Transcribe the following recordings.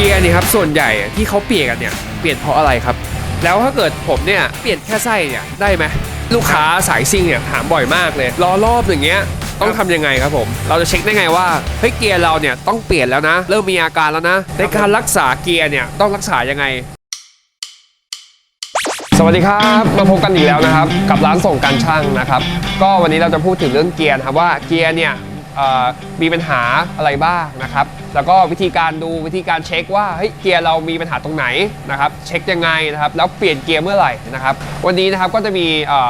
เกียร์นี่ครับส่วนใหญ่ที่เขาเปลี่ยนกันเนี่ยเปลี่ยนเพราะอะไรครับ แล้วถ้าเกิดผมเนี่ยเปลี่ยนแค่ไส้เนี่ยได้ไหมลูกค้าสายซิ่งเนี่ยถามบ่อยมากเลยล้อรอบอย่างเงี้ยต้องทำยังไงครับผม เราจะเช็คได้ไงว่าเฮ้ยเกียร์เราเนี่ยต้องเปลี่ยนแล้วนะ เริ่มมีอาการแล้วนะ ในการรักษาเกียร์เนี่ยต้องรักษายังไง สวัสดีครับมาพบกันอีกแล้วนะครับ กับร้านส่งการช่างนะครับ ก็วันนี้เราจะพูดถึงเรื่องเกียร์นะครับว่าเกียร์เนี่ย มีปัญหาอะไรบ้างนะครับ แล้วก็วิธีการดูวิธีการเช็คว่าเฮ้ยเกียร์เรามีปัญหาตรงไหนนะครับ เช็คยังไงนะครับ แล้วเปลี่ยนเกียร์เมื่อไหร่นะครับ วันนี้นะครับก็จะมี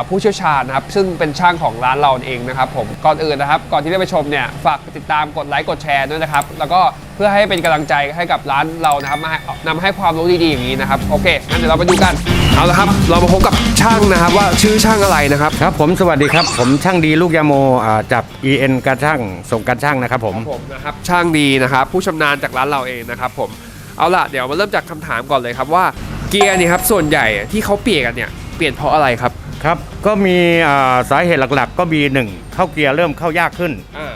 ผู้เชี่ยวชาญนะครับ ซึ่งเป็นช่างของร้านเราเองนะครับ ผมก่อนอื่นนะครับ ก่อนที่จะไปชมเนี่ยฝากติดตามกดไลค์กดแชร์ด้วยนะครับ แล้วก็เพื่อให้เป็นกำลังใจให้กับร้านเรานะครับนำให้ความรู้ดีๆอย่างนี้นะครับโอเคงั้นเดี๋ยวเราไปดูกัน เอาละครับเรามาพบกับช่างนะครับว่าชื่อช่างอะไรนะครับ ครับผมสวัสดีครับ ผมช่างดีลูกยาโมอ่าจับ EN การช่างส่งการช่างนะครับผม ผมนะครับช่างดีนะครับ ผู้ชำนาญจากร้านเราเองนะครับผมเอาล่ะเดี๋ยวมาเริ่มจากคำถามก่อนเลยครับว่าเกียร์นี่ครับส่วนใหญ่ที่เขาเปลี่ยนกันเนี่ยเปลี่ยนเพราะอะไรครับครับ ก็มีอ่าสาเหตุหลักๆ ก็มีหนึ่งเข้าเกียร์เริ่มเข้ายากขึ้น อ่า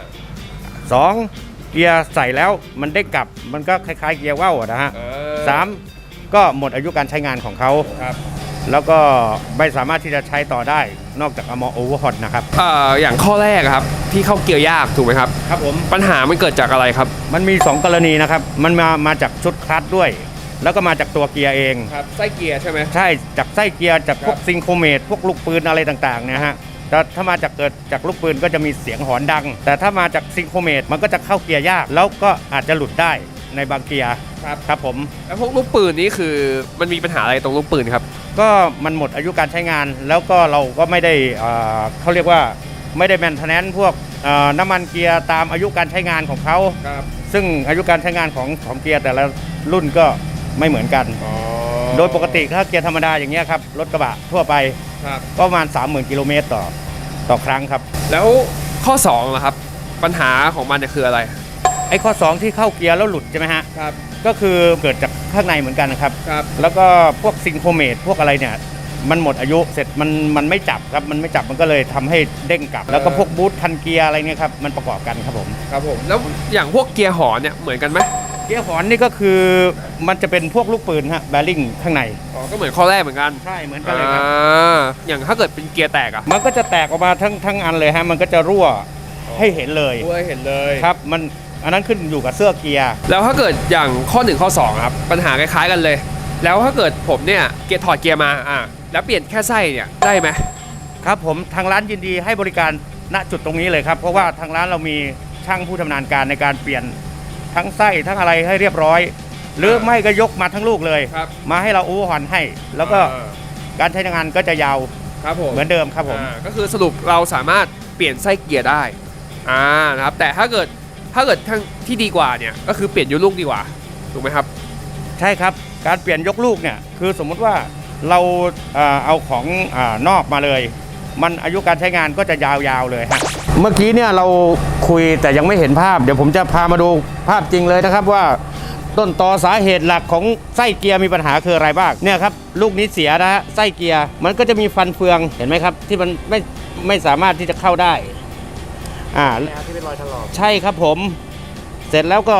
2เกียร์ใส่แล้วมันได้กลับมันก็คล้ายๆเกียร์ว่าวอะนะฮะเออสามก็หมดอายุการใช้งานของเขาครับ แล้วก็ไม่สามารถที่จะใช้ต่อได้นอกจากเอามาโอเวอร์ฮอตนะครับ เอ่ออย่างข้อแรกอะครับที่เข้าเกียร์ยากถูกไหมครับ ครับผม ปัญหามันเกิดจากอะไรครับ มันมี 2 กรณีนะครับ มันมามาจากชุดคลัตช์ด้วย แล้วก็มาจากตัวเกียร์เอง ครับไส้เกียร์ใช่ไหม ใช่จากไส้เกียร์จากพวกครับ ซิงโครเมตพวกลูกปืนอะไรต่างๆเนี่ยฮะแต่ถ้ามาจากเกิดจากลูกปืนก็จะมีเสียงหอนดัง แต่ถ้ามาจากซิงโครเมตมันก็จะเข้าเกียร์ยาก แล้วก็อาจจะหลุดได้ในบางเกียร์ครับ ครับผม แล้วพวกลูกปืนนี่คือมันมีปัญหาอะไรตรงลูกปืนครับ ก็มันหมดอายุการใช้งาน แล้วก็เราก็ไม่ได้เอ่อเขาเรียกว่าไม่ได้แมนเทนแนนพวกเอ่อน้ำมันเกียร์ตามอายุการใช้งานของเขาครับซึ่งอายุการใช้งานของของเกียร์แต่ละรุ่นก็ไม่เหมือนกันอ๋อโดยปกติถ้าเกียร์ธรรมดาอย่างเงี้ยครับรถกระบะทั่วไปครับก็ประมาณ 30,000 กิโลเมตรต่อต่อครั้งครับ แล้วข้อ2ล่ะครับปัญหาของมันเนี่ยคืออะไรไอ้ข้อ 2 ที่เข้าเกียร์แล้วหลุดใช่ไหมฮะครับก็คือเกิดจาก ข้างในเหมือนกันนะครับ ครับ แล้วก็พวกซิงโครเมตพวกอะไรเนี่ยมันหมดอายุเสร็จมันมันไม่จับครับมันไม่จับมันก็เลยทำให้เด้งกลับ แล้วก็พวกบูทคันเกียร์อะไรเนี่ยครับมันประกอบกันครับผม ครับผม แล้วอย่างพวกเกียร์หอนเนี่ยเหมือนกันไหมเกียร์หอนนี่ก็คือมันจะเป็นพวกลูกปืนฮะแบริ่งข้างในอ๋อก็เหมือนข้อแรกเหมือนกันใช่เหมือนกันเลยครับ อ่าอย่างถ้าเกิดเป็นเกียร์แตกอะมันก็จะแตกออกมาทั้งทั้งอันเลยฮะ มันก็จะรั่วให้เห็นเลย ด้วยเห็นเลย ครับ มัน อันนั้นขึ้นอยู่กับเสื้อเกียร์ แล้วถ้าเกิดอย่างข้อ1ข้อ2ครับปัญหาคล้ายๆกันเลย แล้วถ้าเกิดผมเนี่ยเกียร์ถอดเกียร์มาอ่าแล้วเปลี่ยนแค่ไส้เนี่ยได้ไหมครับผมทางร้านยินดีให้บริการณจุดตรงนี้เลยครับ เพราะว่าทางร้านเรามีช่างผู้ชำนาญการในการเปลี่ยนทั้งไส้ทั้งอะไรให้เรียบร้อย หรือไม่ก็ยกมาทั้งลูกเลย ครับมาให้เราอู้หอนให้ แล้วก็อ่าการใช้งานก็จะยาวครับผมเหมือนเดิมครับผม อ่าก็คือสรุปเราสามารถเปลี่ยนไส้เกียร์ได้อ่านะครับแต่ถ้าเกิด ถ้าเกิดทางที่ดีกว่าเนี่ยก็คือเปลี่ยนยุลูกดีกว่าถูกไหมครับ ใช่ครับการเปลี่ยนยกลูกเนี่ยคือสมมุติว่าเราเอ่อเอาของอานอกมาเลย มันอายุการใช้งานก็จะยาวๆเลยฮะเมื่อกี้เนี่ยเราคุยแต่ยังไม่เห็นภาพ เดี๋ยวผมจะพามาดูภาพจริงเลยนะครับว่า ต้นตอสาเหตุหลักของไส้เกียร์มีปัญหาคืออะไรบ้างเนี่ยครับลูกนี้เสียนะฮะไส้เกียร์มันก็จะมีฟันเฟืองเห็นไหมครับ ที่มันไม่ไม่สามารถที่จะเข้าได้ อ่าที่เป็นรอยถลอกใช่ครับผม เสร็จแล้วก็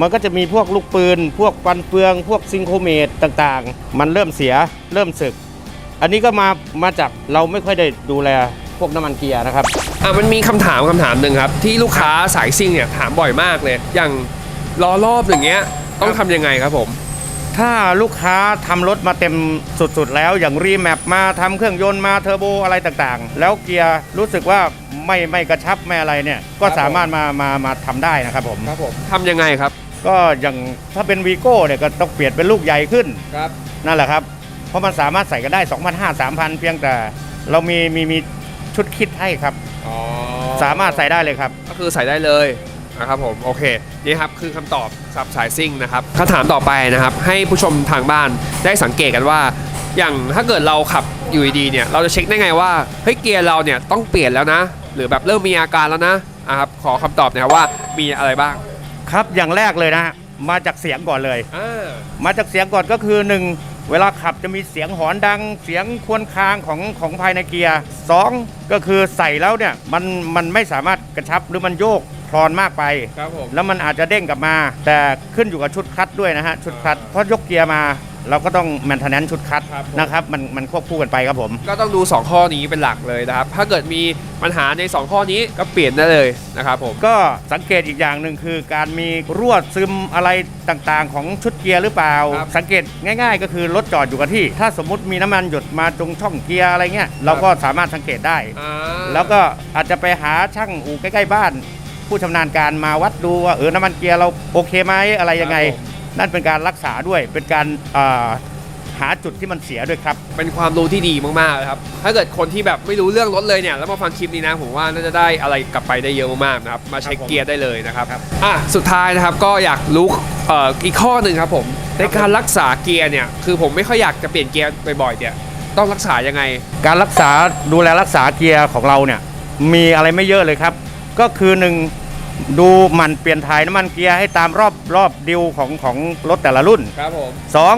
มันก็จะมีพวกลูกปืน พวกฟันเฟือง พวกซิงโครเมตต่างๆ มันเริ่มเสียเริ่มสึก อันนี้ก็มามาจากเราไม่ค่อยได้ดูแลพวกน้ำมันเกียร์นะครับ อะมันมีคำถามคำถามหนึ่งครับ ที่ลูกค้าสายซิ่งเนี่ยถามบ่อยมากเลย อย่างล้อรอบอย่างเงี้ยต้องทำยังไงครับผม ถ้าลูกค้าทำรถมาเต็มสุดๆ แล้วอย่างรีแมปมาทำเครื่องยนต์มาเทอร์โบอะไรต่างๆ แล้วเกียร์รู้สึกว่าไม่ไม่กระชับไม่อะไรเนี่ยก็ครับผมสามารถมามามาทำได้นะครับผมครับผมทำยังไงครับ ก็อย่างถ้าเป็นวีโก้เนี่ยก็ต้องเปลี่ยนเป็นลูกใหญ่ขึ้นครับนั่นแหละครับ เพราะมันสามารถใส่กันได้ 2,500 3,000เพียงแต่เรามีมีมีชุดคิดให้ครับอ๋อสามารถใส่ได้เลยครับ ก็คือใส่ได้เลย นะครับผมโอเคนี่ครับคือคำตอบสำหรับสายซิ่งนะครับคำถามต่อไปนะครับ ให้ผู้ชมทางบ้านได้สังเกตกันว่า อย่างถ้าเกิดเราขับอยู่ดีๆเนี่ยเราจะเช็คได้ไงว่าเฮ้ยเกียร์เราเนี่ยต้องเปลี่ยนแล้วนะ หรือแบบเริ่มมีอาการแล้วนะอะครับขอคำตอบหนะครับว่ามีอะไรบ้าง ครับอย่างแรกเลยนะฮะมาจากเสียงก่อนเลยอ่ามาจากเสียงก่อนก็คือหนึ่งเวลาขับจะมีเสียงหอนดังเสียงครวรครางของของภายในเกียร์สองก็คือใส่แล้วเนี่ยมันมันไม่สามารถกระชับหรือมันโยก พลอนมากไป ครับผม แล้วมันอาจจะเด้งกลับมา แต่ขึ้นอยู่กับชุดคัดด้วยนะฮะ ชุดคัด เพราะยกเกียร์มา เราก็ต้องแมนเทนแนนชุดคัดครับผม นะครับมันมันควบคู่กันไปครับผม ก็ต้องดู 2 ข้อนี้เป็นหลักเลยนะครับ ถ้าเกิดมีปัญหาใน 2 ข้อนี้ก็เปลี่ยนได้เลยนะครับผม ก็สังเกตอีกอย่างหนึ่งคือการมีรั่วซึมอะไรต่างๆ ของชุดเกียร์หรือเปล่า ครับสังเกตง่าย ๆ ก็คือรถจอดอยู่กับที่ ถ้าสมมุติมีน้ำมันหยดมาตรงช่องเกียร์อะไรเงี้ย เราก็สามารถสังเกตได้ อ่าแล้วก็อาจจะไปหาช่างอู่ใกล้ ๆ บ้าน ผู้ชำนาญการมาวัดดูว่าเออน้ำมันเกียร์เราโอเคไหมอะไรยังไง นั่นเป็นการรักษาด้วยเป็นการอ่าหาจุดที่มันเสียด้วยครับ เป็นความรู้ที่ดีมากๆเลยครับ ถ้าเกิดคนที่แบบไม่รู้เรื่องรถเลยเนี่ยแล้วมาฟังคลิปนี้นะผมว่าน่าจะได้อะไรกลับไปได้เยอะมากๆนะครับมาเช็คครับผมเกียร์ได้เลยนะครับครับอะสุดท้ายนะครับก็อยากรู้เอ่ออีกข้อหนึ่งครับผมในการรักษาเกียร์เนี่ยคือผมไม่ค่อยอยากจะเปลี่ยนเกียร์บ่อยๆเนี่ยต้องรักษายังไง การรักษาดูแลรักษาเกียร์ของเราเนี่ยมีอะไรไม่เยอะเลยครับ ก็คือหนึ่ง ดูหมันเปลี่ยนถ่ายน้ำมันเกียร์ให้ตามรอบรอบดิวของของรถแต่ละรุ่นครับผม สอง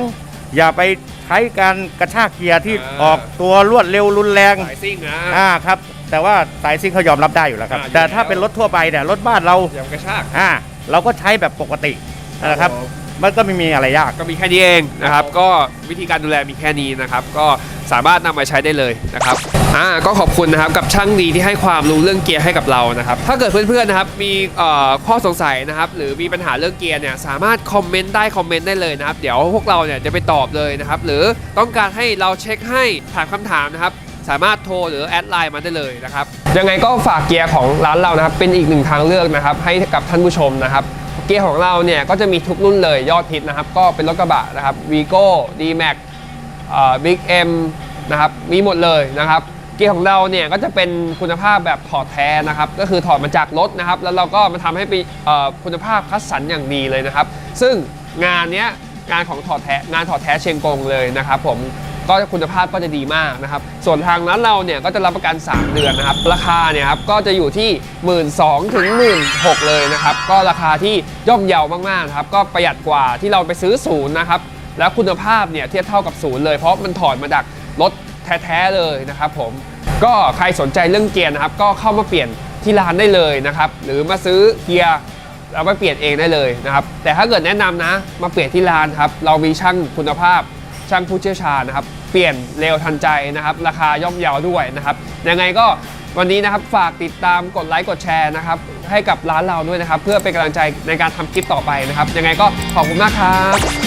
อย่าไปใช้การกระชากเกียร์ที่อ่า ออกตัวรวดเร็วรุนแรง สายซิ่งนะ อ่าครับ แต่ว่าสายซิ่งเขายอมรับได้อยู่แล้วครับ อ่าอยู่แต่ถ้าแล้ว เป็นรถทั่วไปเนี่ยรถบ้านเรา อย่ากระชาก อ่า เราก็ใช้แบบปกตินะครับผม มันก็ไม่มีอะไรยาก ก็มีแค่นี้เองนะครับครับผมก็วิธีการดูแลมีแค่นี้นะครับ ก็สามารถนำมาใช้ได้เลยนะครับอ่าก็ขอบคุณนะครับกับช่างดีที่ให้ความรู้เรื่องเกียร์ให้กับเรานะครับ ถ้าเกิดเพื่อนๆนะครับมีเอ่อข้อสงสัยนะครับ หรือมีปัญหาเรื่องเกียร์เนี่ยสามารถคอมเมนต์ได้คอมเมนต์ได้เลยนะครับ เดี๋ยวพวกเราเนี่ยจะไปตอบเลยนะครับ หรือต้องการให้เราเช็คให้ถามคำถามนะครับ สามารถโทรหรือแอดไลน์มาได้เลยนะครับ ยังไงก็ฝากเกียร์ของร้านเรานะครับ เป็นอีกหนึ่งทางเลือกนะครับ ให้กับท่านผู้ชมนะครับ เกียร์ของเราเนี่ยก็จะมีทุกรุ่นเลยยอดฮิตนะครับ ก็เป็นรถกระบะนะครับวีโก้ D-Max บิ๊กเอ็มนะครับมีหมดเลยนะครับ เกียร์ของเราเนี่ยก็จะเป็นคุณภาพแบบถอดแท้นะครับ ก็คือถอดมาจากรถนะครับ แล้วเราก็มาทำให้เป็นเอ่อคุณภาพคัดสรรอย่างดีเลยนะครับ ซึ่งงานเนี้ยงานของถอดแท้งานถอดแท้เชียงกงเลยนะครับผม ก็คุณภาพก็จะดีมากนะครับ ส่วนทางนั้นเราเนี่ยก็จะรับประกัน 3 เดือนนะครับ ราคาเนี่ยครับก็จะอยู่ที่ 1 2ื่นถึงหมื่นเลยนะครับ ก็ราคาที่ย่อมเยาวมากๆนะครับ ก็ประหยัดกว่าที่เราไปซื้อศูนย์นะครับ แล้วคุณภาพเนี่ยเทียบเท่ากับศูนย์เลยเพราะมันถอดมาจากรถแท้ๆเลยนะครับผม ก็ใครสนใจเรื่องเกียร์นะครับ ก็เข้ามาเปลี่ยนที่ร้านได้เลยนะครับ หรือมาซื้อเกียร์เราไปเปลี่ยนเองได้เลยนะครับ แต่ถ้าเกิดแนะนำนะ มาเปลี่ยนที่ร้านครับ เรามีช่างคุณภาพ ช่างผู้เชี่ยวชาญนะครับเปลี่ยนเร็วทันใจนะครับราคาย่อมเยาวด้วยนะครับยังไงก็วันนี้นะครับฝากติดตามกดไลค์กดแชร์นะครับให้กับร้านเราด้วยนะครับ เพื่อเป็นกำลังใจในการทำคลิปต่อไปนะครับ ยังไงก็ขอบคุณมากครับ